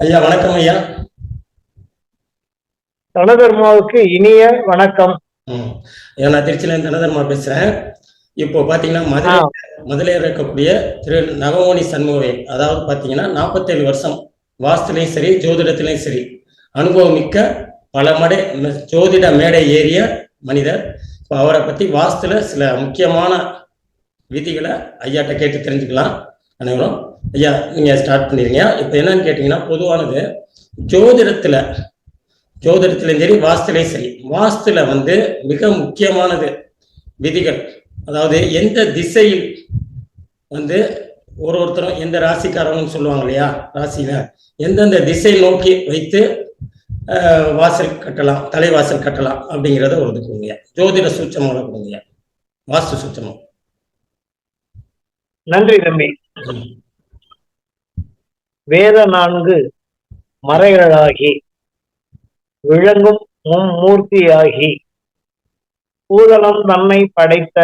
ஐயா வணக்கம் ஐயா. தனதர்மாவுக்கு இனிய வணக்கம். நான் திருச்சியிலேருந்து தனதர்மா பேசுறேன். இப்போ பாத்தீங்கன்னா மதுரை மதுரையில் இருக்கக்கூடிய திரு நவமோனி சண்முகவேல் அதாவது பாத்தீங்கன்னா நாற்பத்தேழு வருஷம் வாஸ்துலையும் சரி ஜோதிடத்திலையும் சரி அனுபவம் மிக்க பல மடை ஜோதிட மேடை ஏறிய மனிதர். இப்போ அவரை பத்தி வாஸ்துல சில முக்கியமான விதிகளை ஐயாட்ட கேட்டு தெரிஞ்சுக்கலாம். அனைவரும் ஐயா நீங்க ஸ்டார்ட் பண்ணிருங்க. இப்போ என்னன்னு கேட்டீங்கன்னா பொதுவானது ஜோதிடத்துல ஜோதிடத்திலையும் சரி வாஸ்துலையும் சரி வாஸ்துல வந்து மிக முக்கியமானது விதிகள். அதாவது எந்த திசையில் வந்து ஒரு ஒருத்தரும் எந்த ராசிக்காரங்கன்னு சொல்லுவாங்க இல்லையா ராசியில எந்தெந்த திசை நோக்கி வைத்து வாசல் கட்டலாம் தலைவாசல் கட்டலாம் அப்படிங்கிறத ஒரு இது கொடுங்க. ஜோதிட சூட்சமாக கொடுங்க. வாஸ்து சூட்சமம். நன்றி தம்பி வேத நான்கு மறைகளாகி விளங்கும் மும்மூர்த்தியாகி பூதளம் தன்னை படைத்த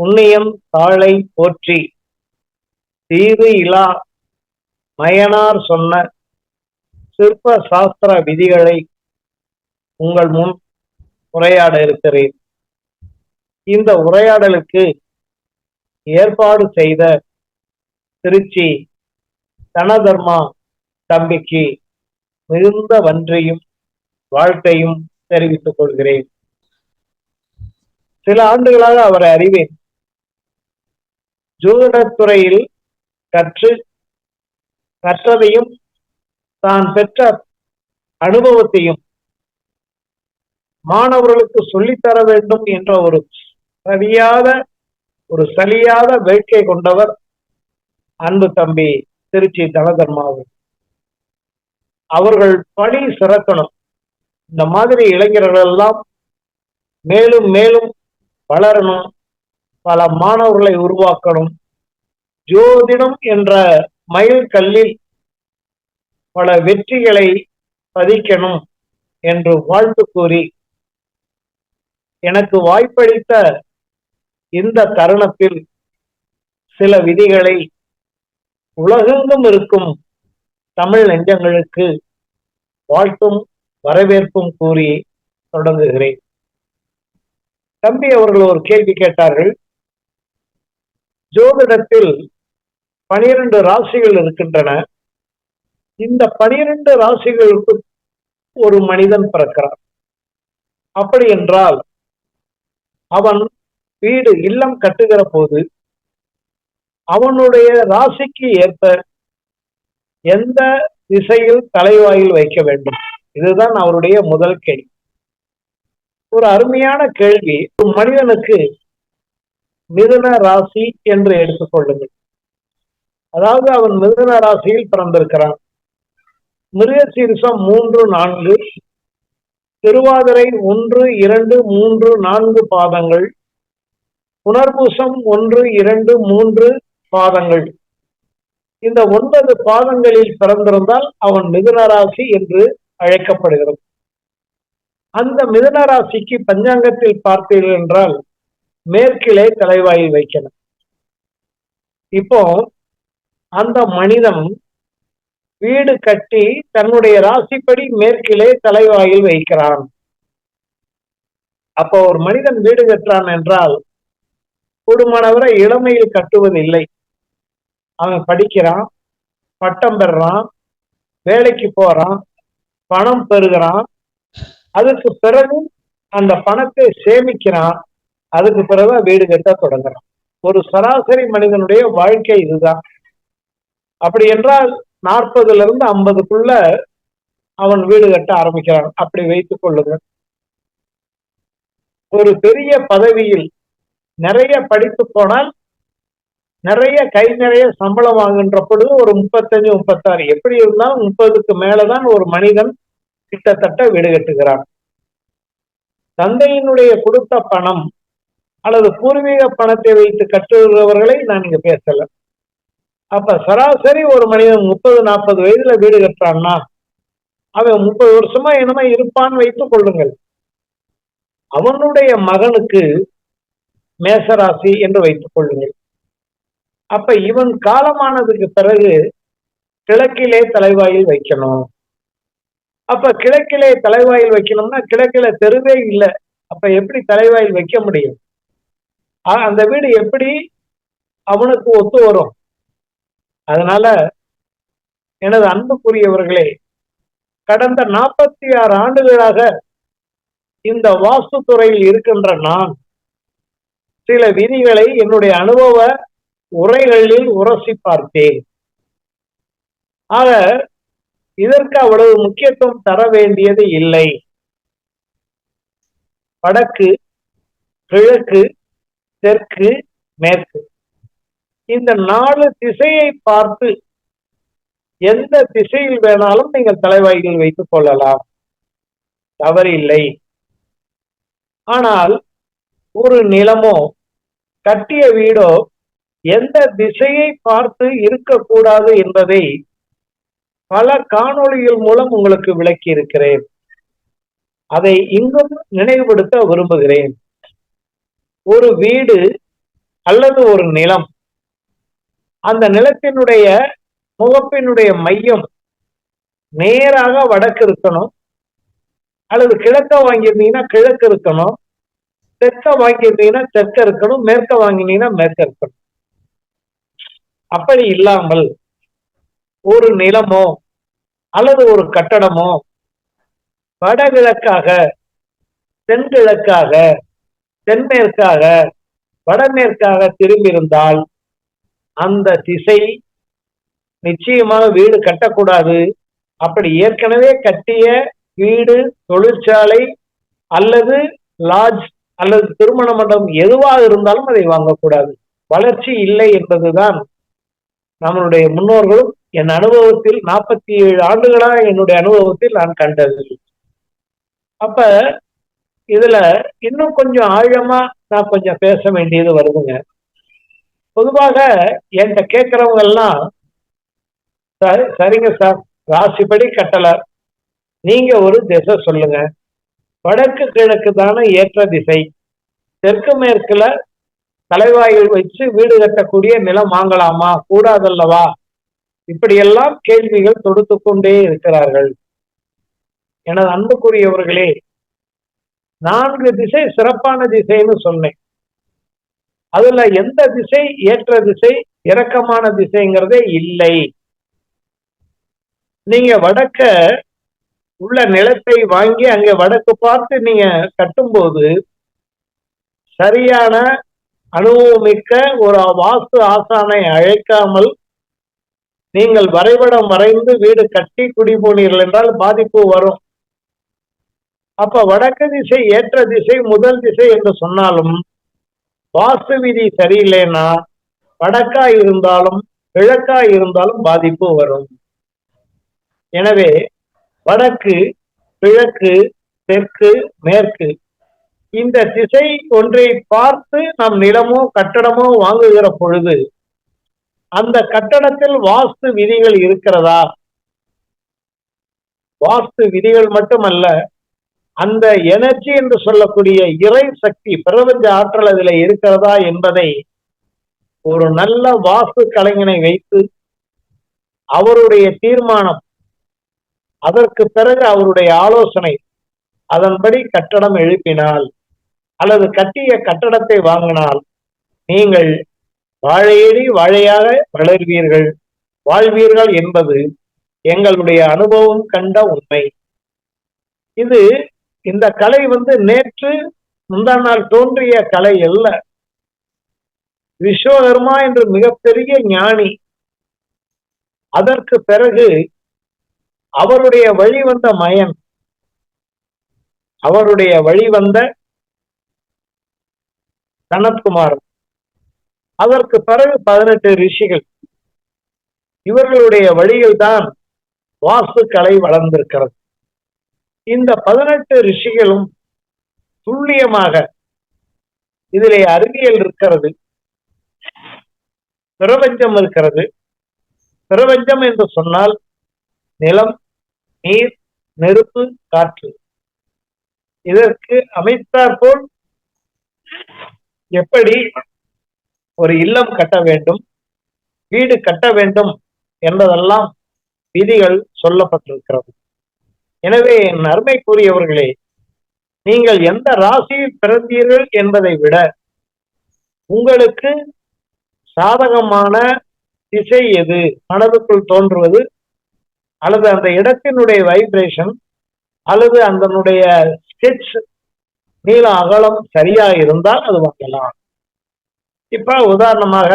புண்ணியம் தாளை போற்றி தீது இலா மயனார் சொன்ன சிற்ப சாஸ்திர விதிகளை உங்கள் முன் உரையாட இருக்கிறேன். இந்த உரையாடலுக்கு ஏற்பாடு செய்த திருச்சி தனதர்மா தம்பிக்கு மிகுந்த வன்றையும் வாழ்க்கையும் தெரிவித்துக் கொள்கிறேன். சில ஆண்டுகளாக அவரை அறிவேன். ஜோதிடத்துறையில் கற்று கற்றதையும் தான் பெற்ற அனுபவத்தையும் மாணவர்களுக்கு சொல்லித்தர வேண்டும் என்ற ஒரு சரியாத ஒரு சலியாத வேட்கை கொண்டவர் அன்பு தம்பி திருச்சி தனதர்மாவும் அவர்கள் பணி சிறக்கணும். இந்த மாதிரி இளைஞர்கள் எல்லாம் மேலும் மேலும் வளரணும். பல மாணவர்களை உருவாக்கணும். ஜோதிடம் என்ற மயில் கல்லில் பல வெற்றிகளை பதிக்கணும் என்று வாழ்த்து கூறி எனக்கு வாய்ப்பளித்த இந்த தருணத்தில் சில விதிகளை உலகெங்கும் இருக்கும் தமிழ் நெஞ்சங்களுக்கு வாழ்த்தும் வரவேற்பும் கூறி தொடங்குகிறேன். தம்பி அவர்கள் ஒரு கேள்வி கேட்டார்கள். ஜோதிடத்தில் பனிரெண்டு ராசிகள் இருக்கின்றன. இந்த பனிரெண்டு ராசிகளுக்கு ஒரு மனிதன் பிறக்கிறான். அப்படி என்றால் அவன் வீடு இல்லம் கட்டுகிற போது அவனுடைய ராசிக்கு ஏற்ப எந்த திசையில் தலைவாயில் வைக்க வேண்டும்? இதுதான் அவருடைய முதல் கேள்வி. ஒரு அருமையான கேள்வி. ஒரு மனிதனுக்கு மிதுன ராசி என்று எடுத்துக்கொள்ளுங்கள் அதாவது அவன் மிதுன ராசியில் பிறந்திருக்கிறான். மிருகசீரிசம் மூன்று நான்கு. திருவாதிரை ஒன்று இரண்டு மூன்று நான்கு பாதங்கள். புனர்பூசம் ஒன்று இரண்டு மூன்று. பாதங்கள். இந்த ஒன்பது பாதங்களில் பிறந்திருந்தால் அவன் மிதுனராசி என்று அழைக்கப்படுகிறது. அந்த மிதுனராசிக்கு பஞ்சாங்கத்தில் பார்த்தீர்கள் என்றால் மேற்கிலே தலைவாயில் வைக்கணும். இப்போ அந்த மனிதன் வீடு கட்டி தன்னுடைய ராசிப்படி மேற்கிலே தலைவாயில் வைக்கிறான். அப்போ ஒரு மனிதன் வீடு கட்டுறான் என்றால் கூடுமானவரை இளமையில் கட்டுவதில்லை. அவன் படிக்கிறான் பட்டம் பெறுறான் வேலைக்கு போறான் பணம் பெறுகிறான். அதுக்கு பிறகு அந்த பணத்தை சேமிக்கிறான். அதுக்கு பிறகு வீடு கட்ட தொடங்குறான். ஒரு சராசரி மனிதனுடைய வாழ்க்கை இதுதான். அப்படி என்றால் நாற்பதுல இருந்து ஐம்பதுக்குள்ள அவன் வீடு கட்ட ஆரம்பிக்கிறான். அப்படி வைத்துக் கொள்ளுங்கள். ஒரு பெரிய பதவியில் நிறைய படித்து போனால் நிறைய கை நிறைய சம்பளம் வாங்குன்ற பொழுது ஒரு முப்பத்தஞ்சு முப்பத்தாறு எப்படி இருந்தாலும் முப்பதுக்கு மேலதான் ஒரு மனிதன் கிட்டத்தட்ட வீடு கட்டுகிறான். தந்தையினுடைய கொடுத்த பணம் அல்லது பூர்வீக பணத்தை வைத்து கட்டுகிறவர்களை நான் இங்க பேசல. அப்ப சராசரி ஒரு மனிதன் முப்பது நாற்பது வயதுல வீடு கட்டுறான்னா அவன் முப்பது வருஷமா என்னமா இருப்பான்னு வைத்துக் கொள்ளுங்கள். அவனுடைய மகனுக்கு மேசராசி என்று வைத்துக் கொள்ளுங்கள். அப்ப இவன் காலமானதுக்கு பிறகு கிழக்கிலே தலைவாயில் வைக்கணும். அப்ப கிழக்கிலே தலைவாயில் வைக்கணும்னா கிழக்கில தெருவே இல்லை. அப்ப எப்படி தலைவாயில் வைக்க முடியும்? அந்த வீடு எப்படி? அவனுக்கு ஒத்து வரும். அதனால எனது அன்புக்குரியவர்களே கடந்த நாற்பத்தி ஆறு ஆண்டுகளாக இந்த வாஸ்து துறையில் இருக்கின்ற நான் சில விதிகளை என்னுடைய அனுபவ உரைகளில் உரசி பார்த்தேன். ஆக இதற்கு அவ்வளவு முக்கியத்துவம் தர வேண்டியது இல்லை. வடக்கு கிழக்கு தெற்கு மேற்கு. இந்த நாலு திசையை பார்த்து எந்த திசையில் வேணாலும் நீங்கள் தலைவாய்கள் வைத்துக் கொள்ளலாம். தவறில்லை. ஆனால் ஒரு நிலமோ கட்டிய வீடோ எந்த திசையை பார்த்து இருக்கக்கூடாது என்பதை பல காணொளிகள் மூலம் உங்களுக்கு விளக்கி இருக்கிறேன். அதை இங்கும் நினைவுபடுத்த விரும்புகிறேன். ஒரு வீடு அல்லது ஒரு நிலம். அந்த நிலத்தினுடைய முகப்பினுடைய மையம் நேராக வடக்கு இருக்கணும். அல்லது கிழக்க வாங்கியிருந்தீங்கன்னா கிழக்கு இருக்கணும். தெற்க வாங்கியிருந்தீங்கன்னா தெற்க இருக்கணும். மேற்க வாங்கினீங்கன்னா மேற்க இருக்கணும். அப்படி இல்லாமல் ஒரு நிலமோ அல்லது ஒரு கட்டடமோ வடகிழக்காக தென்கிழக்காக தென்மேற்காக வடமேற்காக திரும்பியிருந்தால் அந்த திசை நிச்சயமாக வீடு கட்டக்கூடாது. அப்படி ஏற்கனவே கட்டிய வீடு தொழிற்சாலை அல்லது லாட்ஜ் அல்லது திருமண மண்டபம் எதுவாக இருந்தாலும் அதை வாங்கக்கூடாது. வளர்ச்சி இல்லை என்பதுதான் நம்மளுடைய முன்னோர்களும் என் அனுபவத்தில் நாற்பத்தி ஏழு ஆண்டுகளாக என்னுடைய அனுபவத்தில் நான் கண்டது. அப்ப இதுல இன்னும் கொஞ்சம் ஆழமா நான் கொஞ்சம் பேச வேண்டியது வருதுங்க. பொதுவாக என்கிட்ட கேட்கறவங்க எல்லாம் சரிங்க சார். ராசிப்படி கட்டல. நீங்க ஒரு திசை சொல்லுங்க. வடக்கு கிழக்கு தானே ஏற்ற திசை. தெற்கு மேற்குல தலைவாயில் வச்சு வீடு கட்டக்கூடிய நிலம் வாங்கலாமா? கூடாதல்லவா? இப்படியெல்லாம் கேள்விகள் தொடுத்து கொண்டே இருக்கிறார்கள். எனது அன்புக்குரியவர்களே நான்கு திசை சிறப்பான திசைன்னு சொன்னேன். அதுல எந்த திசை ஏற்ற திசை இறக்கமான திசைங்கிறதே இல்லை. நீங்க வடக்க உள்ள நிலத்தை வாங்கி அங்க வடக்கு பார்த்து நீங்க கட்டும்போது சரியான அனுபவமிக்க ஒரு வாஸ்து ஆசானை அழைக்காமல் நீங்கள் வரைபடம் வரைந்து வீடு கட்டி குடிபோனீர்கள் என்றால் பாதிப்பு வரும். அப்ப வடக்கு திசை ஏற்ற திசை முதல் திசை என்று சொன்னாலும் வாஸ்து விதி சரியில்லைன்னா வடக்கா இருந்தாலும் கிழக்கா இருந்தாலும் பாதிப்பு வரும். எனவே வடக்கு கிழக்கு தெற்கு மேற்கு இந்த திசை ஒன்றை பார்த்து நாம் நிலமோ கட்டடமோ வாங்குகிற பொழுது அந்த கட்டடத்தில் வாஸ்து விதிகள் இருக்கிறதா? வாஸ்து விதிகள் மட்டுமல்ல அந்த எனர்ஜி என்று சொல்லக்கூடிய இறை சக்தி பிரபஞ்ச ஆற்றல் அதில் இருக்கிறதா என்பதை ஒரு நல்ல வாஸ்து கலைஞனை வைத்து அவருடைய தீர்மானம் அதற்கு பிறகு அவருடைய ஆலோசனை அதன்படி கட்டடம் எழுப்பினால் அல்லது கட்டிய கட்டடத்தை வாங்கினால் நீங்கள் வாழையடி வாழையாக வளர்வீர்கள். வாழ்வீர்கள் என்பது எங்களுடைய அனுபவம் கண்ட உண்மை. இது இந்த கலை வந்து நேற்று முந்தா நாள் தோன்றிய கலை அல்ல. விஸ்வகர்மா என்று மிகப்பெரிய ஞானி. அதற்கு பிறகு அவருடைய வழி வந்த மயன். அவருடைய வழி வந்த சனத்குமாரன் அதற்கு பிறகு பதினெட்டு ரிஷிகள். இவர்களுடைய வழியில் தான் வாஸ்து கலை வளர்ந்திருக்கிறது. இந்த பதினெட்டு ரிஷிகளும் துல்லியமாக இதிலே அறிவியல் இருக்கிறது. பிரபஞ்சம் இருக்கிறது. பிரபஞ்சம் என்று சொன்னால் நிலம் நீர் நெருப்பு காற்று. இதற்கு அமைத்தாற்போல் எப்படி ஒரு இல்லம் கட்ட வேண்டும் வீடு கட்ட வேண்டும் என்பதெல்லாம் விதிகள் சொல்லப்பட்டிருக்கிறது. எனவே என் கூறியவர்களே நீங்கள் எந்த ராசியில் பிறந்தீர்கள் என்பதை விட உங்களுக்கு சாதகமான திசை எது? மனதுக்குள் தோன்றுவது அல்லது அந்த இடத்தினுடைய வைப்ரேஷன் அல்லது அதனுடைய ஸ்கெட்ச் நீள அகலம் சரியா இருந்தால் அது வாங்கலாம். இப்ப உதாரணமாக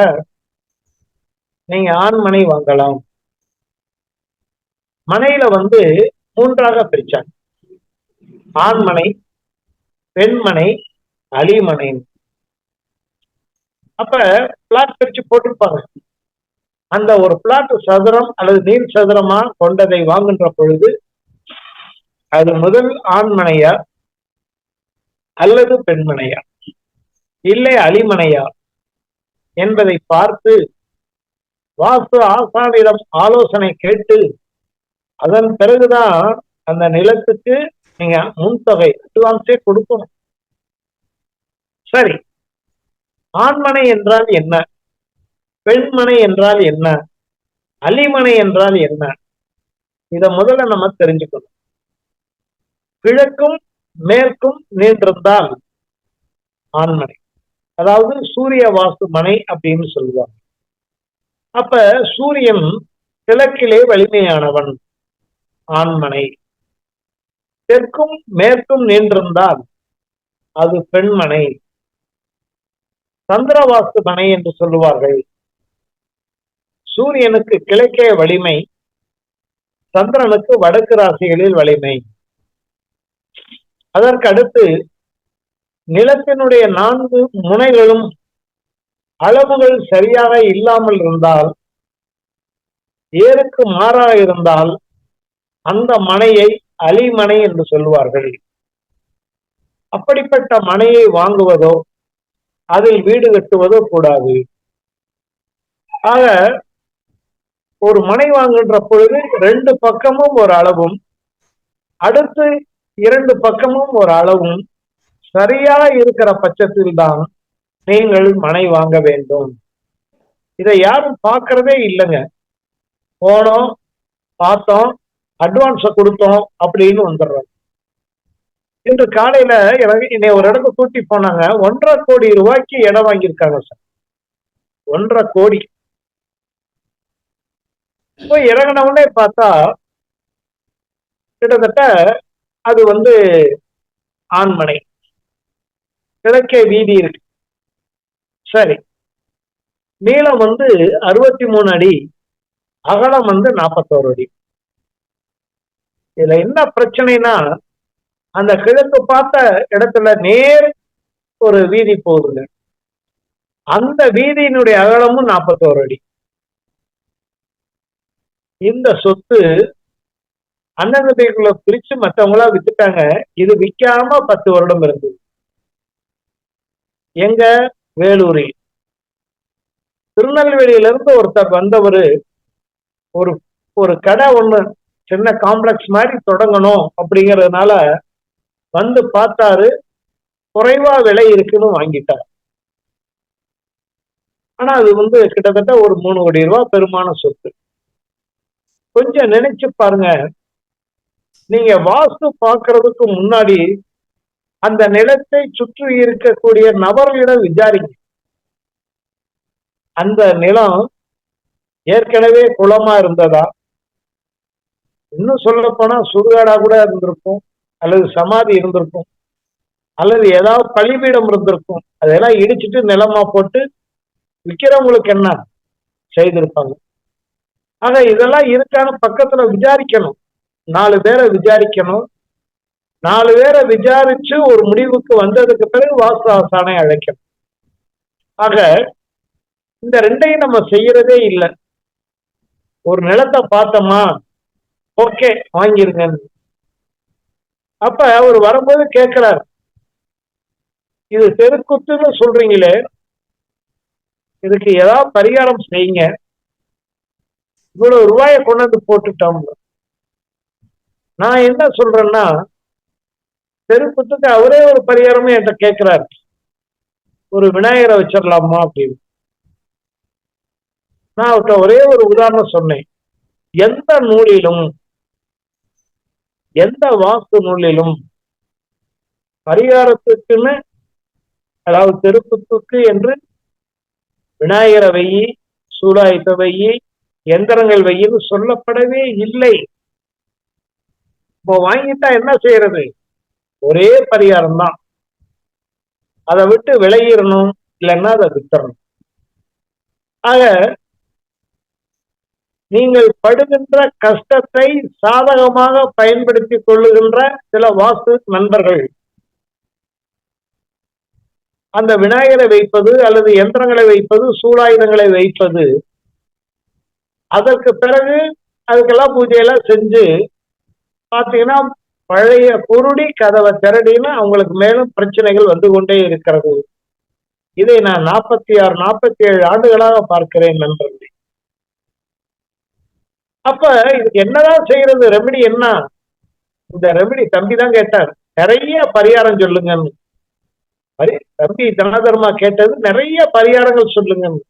நீங்க ஆண்மனை வாங்கலாம். மனையில வந்து மூன்றாக பிரிச்சாங்க ஆண்மனை பெண்மனை அலிமனை அப்ப பிளாட் பிரிச்சு போட்டிருப்பாங்க. அந்த ஒரு பிளாட் சதுரம் அல்லது நீர் சதுரமா கொண்டதை வாங்குகின்ற பொழுது அது முதல் ஆண்மனையா அல்லது பெண்மனையா? இல்லை அலிமனையா? என்பதை பார்த்து வாஸ்து ஆசானிடம் ஆலோசனை கேட்டு அதன் பிறகுதான் அந்த நிலத்துக்கு நீங்க முன்தொகை அட்வான்ஸே கொடுக்கணும். சரி. ஆண்மனை என்றால் என்ன? பெண்மனை என்றால் என்ன? அலிமனை என்றால் என்ன? இத முதல்ல நம்ம தெரிஞ்சுக்கணும். கிழக்கும் மேற்கும் நின்றிருந்தால் ஆண்மனை. அதாவது சூரிய வாஸ்து மனை அப்படின்னு சொல்லுவாங்க. அப்ப சூரியன் கிழக்கிலே வலிமையானவன் ஆண்மனை. தெற்கும் மேற்கும் நின்றிருந்தால் அது பெண்மனை. சந்திரவாஸ்து மனை என்று சொல்லுவார்கள். சூரியனுக்கு கிழக்கே வலிமை சந்திரனுக்கு வடக்கு ராசிகளில் வலிமை. அதற்கு அடுத்து நிலத்தினுடைய நான்கு முனைகளும் அளவுகள் சரியாக இல்லாமல் இருந்தால் ஏருக்கு மாறாக இருந்தால் அந்த மனையை அலிமனை என்று சொல்லுவார்கள். அப்படிப்பட்ட மனையை வாங்குவதோ அதில் வீடு கட்டுவதோ கூடாது. ஆக ஒரு மனை வாங்குகின்ற பொழுது ரெண்டு பக்கமும் ஒரு அளவும் அடுத்து இரண்டு பக்கமும் ஒரு அளவும் சரியா இருக்கிற பட்சத்தில் தான் நீங்கள் மனை வாங்க வேண்டும். இதை யாரும் பார்க்கறதே இல்லைங்க. போனோம் பார்த்தோம் அட்வான்ஸ கொடுத்தோம் அப்படின்னு வந்துடுறோம். இன்று காலையில எனக்கு என்னை ஒரு இடத்துக்கு கூட்டி போனாங்க. ஒன்றரை கோடி ரூபாய்க்கு இடம் வாங்கியிருக்காங்க சார். ஒன்றரை கோடி. போய் இறங்கின உடனே பார்த்தா கிட்டத்தட்ட அது வந்து ஆண்மனை. கிழக்கே வீதி இருக்கு. சரி. நீளம் வந்து அறுபத்தி மூணு அடி அகலம் வந்து நாற்பத்தோரு அடி. இதுல என்ன பிரச்சனைனா அந்த கிழக்கு பார்த்த இடத்துல நேர் ஒரு வீதி போகுதுங்க அந்த வீதியினுடைய அகலமும் நாற்பத்தோரு அடி. இந்த சொத்து அண்ணன் தம்பிக்குள்ள பிரிச்சு மத்தவங்களா வித்துட்டாங்க. இது விற்காம பத்து வருடம் இருந்தது எங்க? வேலூரில். திருநெல்வேலியில இருந்து ஒருத்தர் வந்தவர் ஒரு ஒரு கடை ஒண்ணு சின்ன காம்ப்ளெக்ஸ் மாதிரி தொடங்கணும் அப்படிங்கறதுனால வந்து பார்த்தாரு. குறைவா விலை இருக்குன்னு வாங்கிட்டார். ஆனா அது வந்து கிட்டத்தட்ட ஒரு மூணு கோடி ரூபாய் பெருமான சொத்து. கொஞ்சம் நினைச்சு பாருங்க. நீங்க வாஸ்து பார்க்கறதுக்கு முன்னாடி அந்த நிலத்தை சுற்றி இருக்கக்கூடிய நபர்களிடம் விசாரிங்க. அந்த நிலம் ஏற்கனவே குளமா இருந்ததா? இன்னும் சொல்ல போனா சுடுகாடா கூட இருந்திருக்கும் அல்லது சமாதி இருந்திருக்கும் அல்லது ஏதாவது பழிபீடம் இருந்திருக்கும். அதெல்லாம் இடிச்சிட்டு நிலமா போட்டு விற்கிறவங்களுக்கு என்ன செய்திருப்பாங்க? ஆக இதெல்லாம் இருக்கான்னு பக்கத்துல விசாரிக்கணும். நாலு பேரை விசாரிக்கணும். நாலு பேரை விசாரிச்சு ஒரு முடிவுக்கு வந்ததுக்கு பிறகு வாஸ்து ஆசானை அழைக்கணும். ஆக இந்த ரெண்டையும் நம்ம செய்யறதே இல்லை. ஒரு நிலத்தை பார்த்தோமா ஓகே வாங்கிருங்க அப்ப அவர் வரும்போது கேட்கிறார் இது தெருக்குத்துன்னு சொல்றீங்களே இதுக்கு ஏதாவது பரிகாரம் செய்யுங்க. இவ்வளவு ரூபாயை கொண்டு வந்து போட்டுட்டோம். நான் என்ன சொல்றேன்னா தெருக்குத்துக்கு அவரே ஒரு பரிகாரமும் என்கிட்ட கேட்கிறார். ஒரு விநாயகரை வச்சிடலாமா அப்படின்னு. நான் அவர்கிட்ட ஒரே ஒரு உதாரணம் சொன்னேன். எந்த நூலிலும் எந்த வாஸ்து நூலிலும் பரிகாரத்துக்குன்னு அதாவது தெருக்குத்துக்கு என்று விநாயகரை வையி சூலாயுத வையி எந்திரங்கள் வையின்னு சொல்லப்படவே இல்லை. இப்போ வாங்கிட்டா என்ன செய்யறது? ஒரே பரிகாரம் தான் அதை விட்டு விளையிடணும் இல்லைன்னா அதை வித்தரணும் ஆக நீங்கள் படுகின்ற கஷ்டத்தை சாதகமாக பயன்படுத்திக் கொள்ளுகின்ற சில வாஸ்து நண்பர்கள். அந்த விநாயகரை வைப்பது அல்லது எந்திரங்களை வைப்பது சூடாயுதங்களை வைப்பது. அதற்கு பிறகு அதுக்கெல்லாம் பூஜையெல்லாம் செஞ்சு பார்த்தீங்கன்னா பழைய குருடி கதவை திரடின்னு அவங்களுக்கு மேலும் பிரச்சனைகள் வந்து கொண்டே இருக்கிறது. இதை நான் நாற்பத்தி ஆறு நாற்பத்தி ஏழு ஆண்டுகளாக பார்க்கிறேன் நண்பர்களே. அப்ப இதுக்கு என்னதான் செய்யறது? ரெமெடி என்ன? இந்த ரெமெடி தம்பி தான் கேட்டார். நிறைய பரிகாரம் சொல்லுங்கன்னு. தம்பி தனதர்மா கேட்டது நிறைய பரிகாரங்கள் சொல்லுங்கன்னு.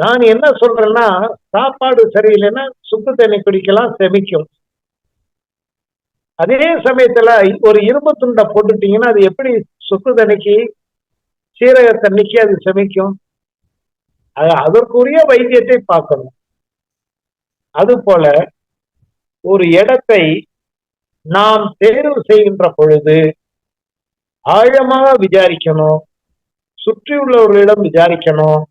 நான் என்ன சொல்றேன்னா சாப்பாடு சரியில்லைன்னா சுக்கு தண்ணி குடிக்கலாம் செமிக்கும். அதே சமயத்துல ஒரு இரும்பு துண்டை போட்டுட்டீங்கன்னா அது எப்படி சுக்கு தண்ணிக்கு சீரக தண்ணிக்கு அது சமைக்கும்? அது அதற்குரிய வைத்தியத்தை பார்க்கணும். அது போல ஒரு இடத்தை நாம் தேர்வு செய்கின்ற பொழுது ஆழமாக விசாரிக்கணும் சுற்றியுள்ளவர்களிடம் விசாரிக்கணும்.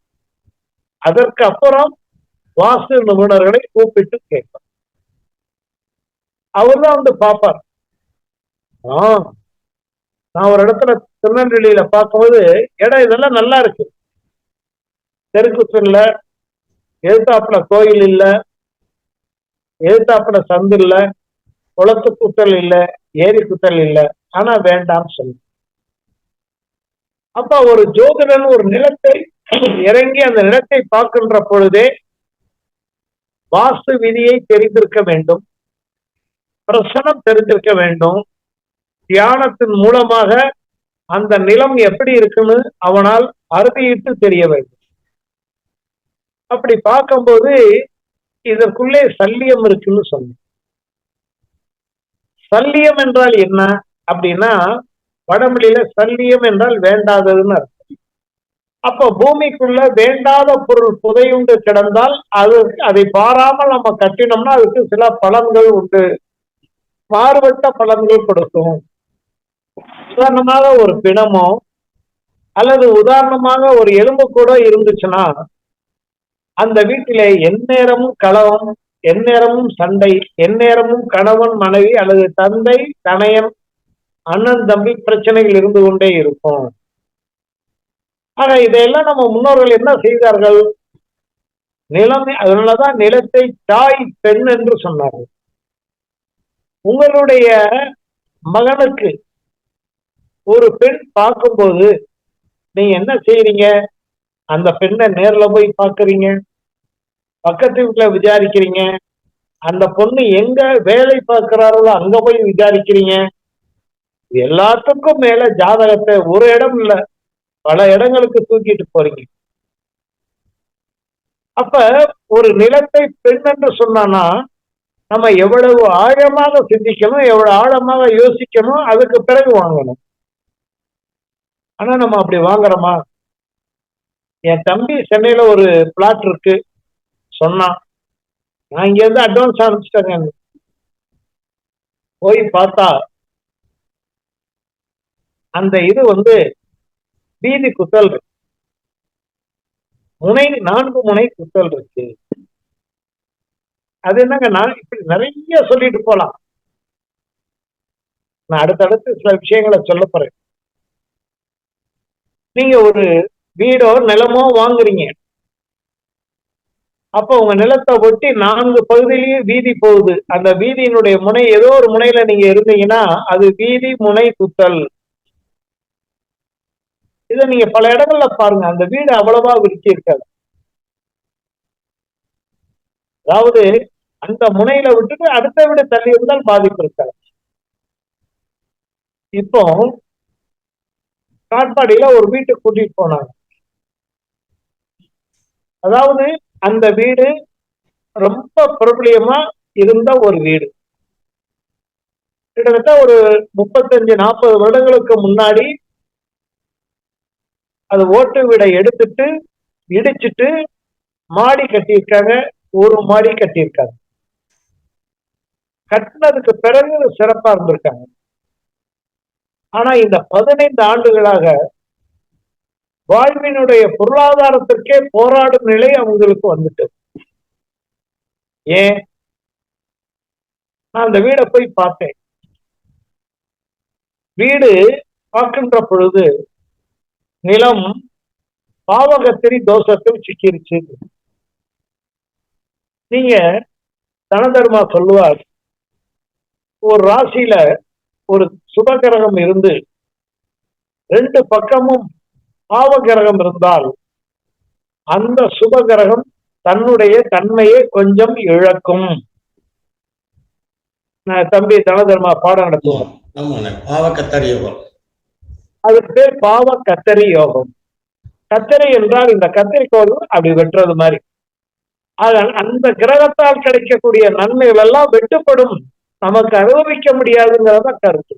அதற்கு அப்புறம் வாஸ்து நிபுணர்களை கூப்பிட்டு கேட்கணும். அவர் தான் வந்து பார்ப்பார் நான் ஒரு இடத்துல திருநெல்வேலியில பார்க்கும்போது இடம் இதெல்லாம் நல்லா இருக்கு. தெருக்கு இல்ல எழுத்தாப்புல கோயில் இல்ல எழுத்தாப்புல சந்து இல்ல குளத்து குத்தல் இல்ல ஏரி குத்தல் இல்ல ஆனா வேண்டாம்னு சொல்லு. அப்ப ஒரு ஜோதிடன் ஒரு நிலத்தை இறங்கி அந்த நிலத்தை பார்க்கின்ற பொழுதே வாஸ்து விதியை தெரிந்திருக்க வேண்டும். பிரசனம் தெரிஞ்சிருக்க வேண்டும். தியானத்தின் மூலமாக அந்த நிலம் எப்படி இருக்குன்னு அவனால் அறுதியிட்டு தெரிய வேண்டும். அப்படி பார்க்கும்போது இதற்குள்ளே சல்லியம் இருக்குன்னு சொன்னேன். சல்லியம் என்றால் என்ன? அப்படின்னா வடமொழியில சல்லியம் என்றால் வேண்டாததுன்னு அர்த்தம். அப்ப பூமிக்குள்ள வேண்டாத பொருள் புதையுண்டு கிடந்தால் அது அதை பாராமல் நம்ம கட்டினோம்னா அதுக்கு சில பலன்கள் உண்டு. மாறுபட்ட பலன்கள் கொடுக்கும். உதாரணமாக ஒரு பிணமோ அல்லது உதாரணமாக ஒரு எலும்பு கூட இருந்துச்சுன்னா அந்த வீட்டிலே எந்நேரமும் கலவம் எந்நேரமும் சண்டை எந்நேரமும் கணவன் மனைவி அல்லது தந்தை தனையன் அண்ணன் தம்பி பிரச்சனைகள் இருந்து கொண்டே இருக்கும். ஆக இதையெல்லாம் நம்ம முன்னோர்கள் என்ன செய்தார்கள்? நிலம் அதனாலதான் நிலத்தை தாய் பெண் என்று சொன்னார்கள். உங்களுடைய மகனுக்கு ஒரு பெண் பார்க்கும்போது நீங்க என்ன செய்யறீங்க அந்த பெண்ணை நேர்ல போய் பார்க்கறீங்க. பக்கத்து வீட்டுல விசாரிக்கிறீங்க. அந்த பொண்ணு எங்க வேலை பார்க்குறாரோ அங்க போய் விசாரிக்கிறீங்க. எல்லாத்துக்கும் மேல ஜாதகத்தை ஒரு இடம் இல்ல. பல இடங்களுக்கு தூக்கிட்டு போறீங்க. அப்ப ஒரு நிலத்தை பெண் என்று சொன்னானா நம்ம எவ்வளவு ஆழமாக சிந்திக்கணும் எவ்வளவு ஆழமாக யோசிக்கணும் அதுக்கு பிறகு வாங்கணும். ஆனா நம்ம அப்படி வாங்குறோமா? என் தம்பி சென்னையில ஒரு பிளாட் இருக்கு சொன்னான். நான் இங்க இருந்து அட்வான்ஸ் ஆரம்பிச்சிட்டேங்க போய் பார்த்தா அந்த இது வந்து வீதி குத்தல் இருக்கு. முனை நான்கு முனை குத்தல் இருக்கு. அது என்னங்க நான் இப்படி நிறைய சொல்லிட்டு போலாம். நான் அடுத்தடுத்து சில விஷயங்களை சொல்ல போறேன். நீங்க ஒரு வீடோ நிலமோ வாங்குறீங்க. அப்ப உங்க நிலத்தை ஒட்டி நான்கு பகுதியிலையும் வீதி போகுது. அந்த வீதியினுடைய முனை ஏதோ ஒரு முனையில நீங்க இருந்தீங்கன்னா அது வீதி முனை குத்தல். இதை நீங்க பல இடங்கள்ல பாருங்க. அந்த வீடு அவ்வளவா விரிச்சி இருக்காது அதாவது அந்த முனையில விட்டுட்டு அடுத்த வீடு தள்ளி இருந்தால் பாதிப்பு இருக்காது. இப்போ காட்பாடியில ஒரு வீட்டுக்கு கூட்டிட்டு போனாங்க. அதாவது அந்த வீடு ரொம்ப பிரபலியமா இருந்த ஒரு வீடு. கிட்டத்தட்ட ஒரு முப்பத்தஞ்சு நாற்பது வருடங்களுக்கு முன்னாடி அது ஓட்டு வீடை எடுத்துட்டு இடிச்சிட்டு மாடி கட்டியிருக்காங்க ஒரு மாடி கட்டியிருக்காங்க. கட்டினதுக்கு பிறகு சிறப்பா இருந்திருக்காங்க. ஆனா இந்த பதினைந்து ஆண்டுகளாக வாழ்வினுடைய பொருளாதாரத்திற்கே போராடும் நிலை அவங்களுக்கு வந்துட்டு. ஏன்? நான் அந்த வீடை போய் பார்த்தேன். வீடு பார்க்கின்ற பொழுது நிலம் பாவகத்திரி தோஷத்தில் சிக்கிருச்சு. நீங்க தனதர்மா சொல்லுவார் ஒரு ராசியில ஒரு சுபகிரகம் இருந்து ரெண்டு பக்கமும் பாவகிரகம் இருந்தால் அந்த சுபகிரகம் தன்னுடைய தன்மையை கொஞ்சம் இழக்கும். தம்பி தனதர்மா பாடம் நடத்துவோம். ஆமாண்ணே பாவக்கத்தர் யோகம். அதுக்கு பேர் பாவ கத்தரி யோகம். கத்தரி என்றால் இந்த கத்திரிக்கோள் அப்படி வெட்டுறது மாதிரி. அந்த கிரகத்தால் கிடைக்கக்கூடிய நன்மைகள் எல்லாம் வெட்டுப்படும். நமக்கு அனுபவிக்க முடியாதுங்கிறத கருத்து.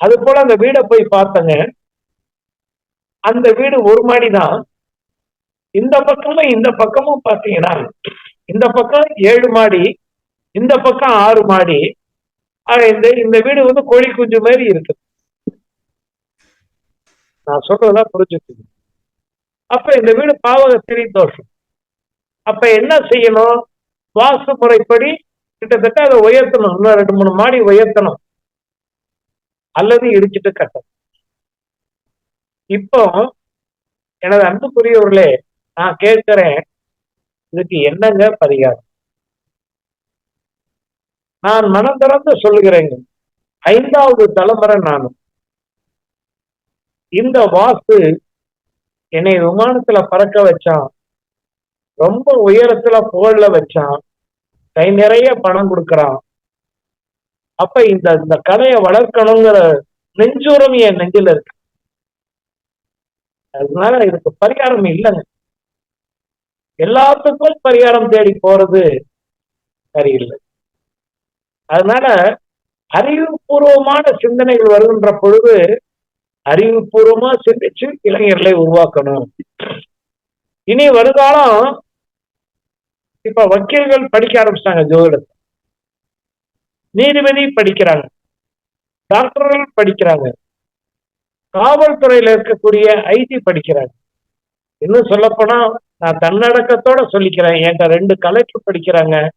அது போல அந்த வீடை போய் பார்த்தங்க. அந்த வீடு ஒரு மாடி தான் இந்த பக்கமும் இந்த பக்கமும் பார்த்தீங்கன்னா இந்த பக்கம் ஏழு மாடி இந்த பக்கம் ஆறு மாடி. ஆக இந்த இந்த வீடு வந்து கோழி குஞ்சு மாதிரி இருக்கு. நான் சொல்றதா புரிஞ்சுக்குது அப்ப இந்த வீடு பாவகத்திரி தோஷம். அப்ப என்ன செய்யணும்? வாஸ்து முறைப்படி கிட்டத்தட்ட அதை உயர்த்தணும். இன்னும் ரெண்டு மூணு மாடி உயர்த்தணும். அல்லது இடிச்சிட்டு கட்டணும். இப்போ எனது அன்புக்குரியவர்களே நான் கேட்கிறேன் இதுக்கு என்னங்க பரிகாரம்? நான் மனம் திறந்து சொல்லுகிறேங்க. ஐந்தாவது தலைமுறை நானும். இந்த வாஸ்து என்னை விமானத்துல பறக்க வச்சான். ரொம்ப உயரத்துல புகழ்ல வச்சான். கை நிறைய பணம் கொடுக்கறான். அப்ப இந்த இந்த கலையை வளர்க்கணுங்கிற நெஞ்சுரம் என் நெஞ்சில இருக்கு. அதனால இதுக்கு பரிகாரம் இல்லைங்க. எல்லாத்துக்கும் பரிகாரம் தேடி போறது சரியில்லை. அதனால அறிவுபூர்வமான சிந்தனைகள் வருகின்ற பொழுது அறிவுபூர்வமா சிந்திச்சு இளைஞர்களை உருவாக்கணும். இனி வருகாலம் இப்ப வக்கீல்கள் படிக்க ஆரம்பிச்சிட்டாங்க ஜோதிடத்தை. நீதிபதி படிக்கிறாங்க. டாக்டர்கள் படிக்கிறாங்க. காவல்துறையில இருக்கக்கூடிய ஐடி படிக்கிறாங்க. இன்னும் சொல்லப்போனா நான் தன்னடக்கத்தோட சொல்லிக்கிறேன். என்கிட்ட ரெண்டு கலெக்டர் படிக்கிறாங்க.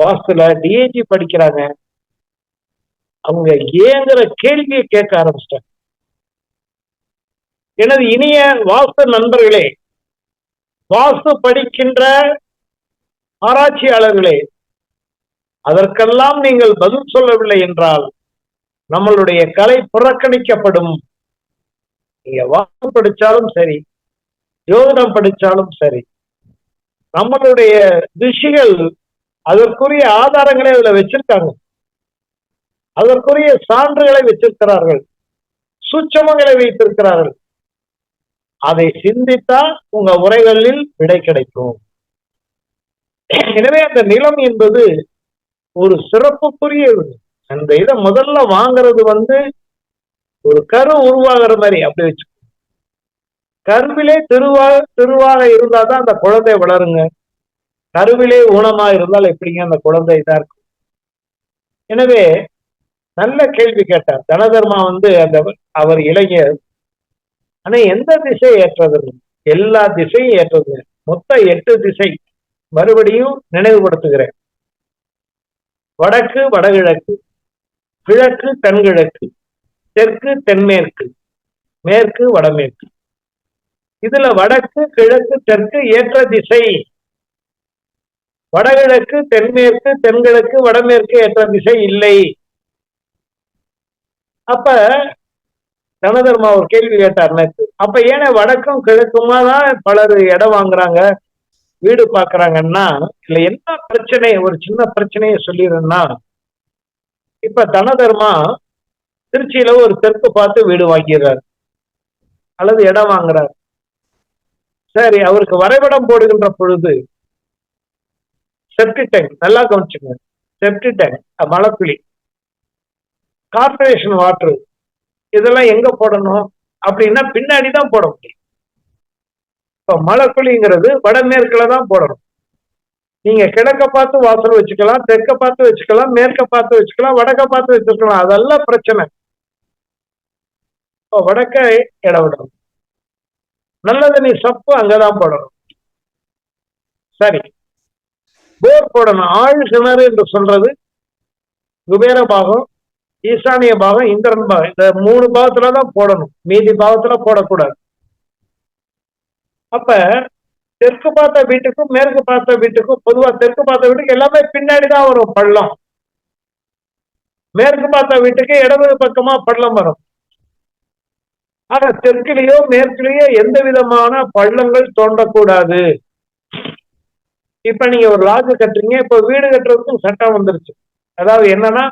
வாஸ்துல டிஏஜி படிக்கிறாங்க. அவங்க ஏங்கிற கேள்வியை கேட்க ஆரம்பிச்சிட்டாங்க. எனது இனிய வாஸ்து நண்பர்களே வாஸ்து படிக்கின்ற ஆராய்ச்சியாளர்களே அதற்கெல்லாம் நீங்கள் பதில் சொல்லவில்லை என்றால் நம்மளுடைய கலை புறக்கணிக்கப்படும். நீங்க வாக்கு படிச்சாலும் சரி ஜோதிடம் படிச்சாலும் சரி நம்மளுடைய ரிஷிகள் அதற்குரிய ஆதாரங்களை அதுல வச்சிருக்காங்க. அதற்குரிய சான்றுகளை வச்சிருக்கிறார்கள் சூட்சமங்களை வைத்திருக்கிறார்கள். அதை சிந்தித்தா உங்க உரைகளில் விடை கிடைக்கும். எனவே அந்த நிலம் என்பது ஒரு சிறப்புக்குரிய அந்த இதை முதல்ல வாங்குறது வந்து ஒரு கரு உருவாகிற மாதிரி அப்படி வச்சு. கருவிலே திருவா திருவாக இருந்தாதான் அந்த குழந்தை வளருங்க. கருவிலே ஊனமா இருந்தால் எப்படிங்க அந்த குழந்தை இதா இருக்கும்? எனவே நல்ல கேள்வி கேட்டார். தனதர்மா வந்து அந்த அவர் இளைஞர். ஆனா எந்த திசை ஏற்றது? எல்லா திசையும் ஏற்றது. மொத்த எட்டு திசை. மறுபடியும் நினைவுபடுத்துகிறேன். வடக்கு வடகிழக்கு கிழக்கு தென்கிழக்கு தெற்கு தென்மேற்கு மேற்கு வடமேற்கு. இதுல வடக்கு கிழக்கு தெற்கு ஏற்ற திசை. வடகிழக்கு தென்மேற்கு தென்கிழக்கு வடமேற்கு ஏற்ற திசை இல்லை. அப்ப தனதர்மா ஒரு கேள்வி கேட்டார் நேற்று. அப்ப ஏன்னா வடக்கும் கிழக்குமா தான் பலர் இடம் வாங்குறாங்க? வீடு பாக்குறாங்கன்னா இல்ல என்ன பிரச்சனை ஒரு சின்ன பிரச்சனையை சொல்லிடுறேன்னா இப்ப தனதர்மா திருச்சியில ஒரு தெற்கு பார்த்து வீடு வாங்கிறார் அல்லது இடம் வாங்குறார். சரி அவருக்கு வரைபடம் போடுகின்ற பொழுது செப்டி டேங்க் நல்லா கவனிச்சுங்க செப்டி டேங்க் மலக்குழி கார்பரேஷன் வாட்டர் இதெல்லாம் எங்க போடணும்? அப்படின்னா பின்னாடி தான் போட முடியும். இப்ப மழைக்குழிங்கிறது வடமேற்குல தான் போடணும். நீங்க கிழக்க பார்த்து வாசல் வச்சுக்கலாம் தெற்க பார்த்து வச்சுக்கலாம் மேற்க பார்த்து வச்சுக்கலாம் வடக்க பார்த்து வச்சுக்கலாம். அதெல்லாம் பிரச்சனை. இப்போ வடக்க இடம் விடணும். நல்ல தண்ணி சப்பு அங்கதான் போடணும். சரி. போர் போடணும். ஆழ் கிணறு என்று சொல்றது குபேர பாகம் ஈசானிய பாகம் இந்திரன் பாகம். இந்த மூணு பாகத்துல தான் போடணும். மீதி பாகத்துல போடக்கூடாது. அப்ப தெற்கு பார்த்த வீட்டுக்கும் மேற்கு பார்த்த வீட்டுக்கும் பொதுவா தெற்கு பார்த்த வீட்டுக்கு எல்லாமே பின்னாடி தான் வரும் பள்ளம். மேற்கு பார்த்த வீட்டுக்கு இடது பக்கமா பள்ளம் வரும். ஆனா தெற்குலயோ மேற்குலயோ எந்த விதமான பள்ளங்கள் தோண்டக்கூடாது இப்ப நீங்க ஒரு லாட்ஜ் கட்டுறீங்க இப்ப வீடு கட்டுறதுக்கும் சட்டம் வந்துருச்சு. அதாவது என்னன்னா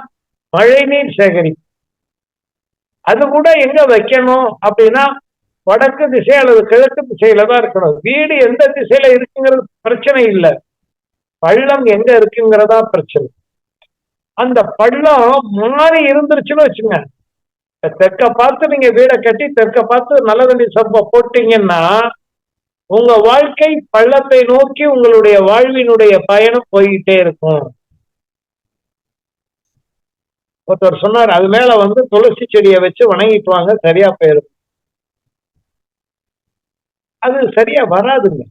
மழை நீர் சேகரிப்பு. அது கூட எங்க வைக்கணும் அப்படின்னா வடக்கு திசை அல்லது கிழக்கு திசையில தான் இருக்கணும். வீடு எந்த திசையில இருக்குங்கிறது பிரச்சனை இல்லை. பள்ளம் எங்க இருக்குங்கிறதா பிரச்சனை. அந்த பள்ளம் மாறி இருந்துருச்சுன்னு வச்சுங்க. தெற்க பார்த்து நீங்க வீடை கட்டி தெற்க பார்த்து நல்ல தண்ணி சப்ப போட்டீங்கன்னா உங்க வாழ்க்கை பள்ளத்தை நோக்கி உங்களுடைய வாழ்வினுடைய பயணம் போய்கிட்டே இருக்கும். ஒருத்தர் சொன்னார் அது மேல வந்து துளசி செடியை வச்சு வணங்கிட்டு வாங்க சரியா போயிருக்கும் அது சரியா வராதுங்க.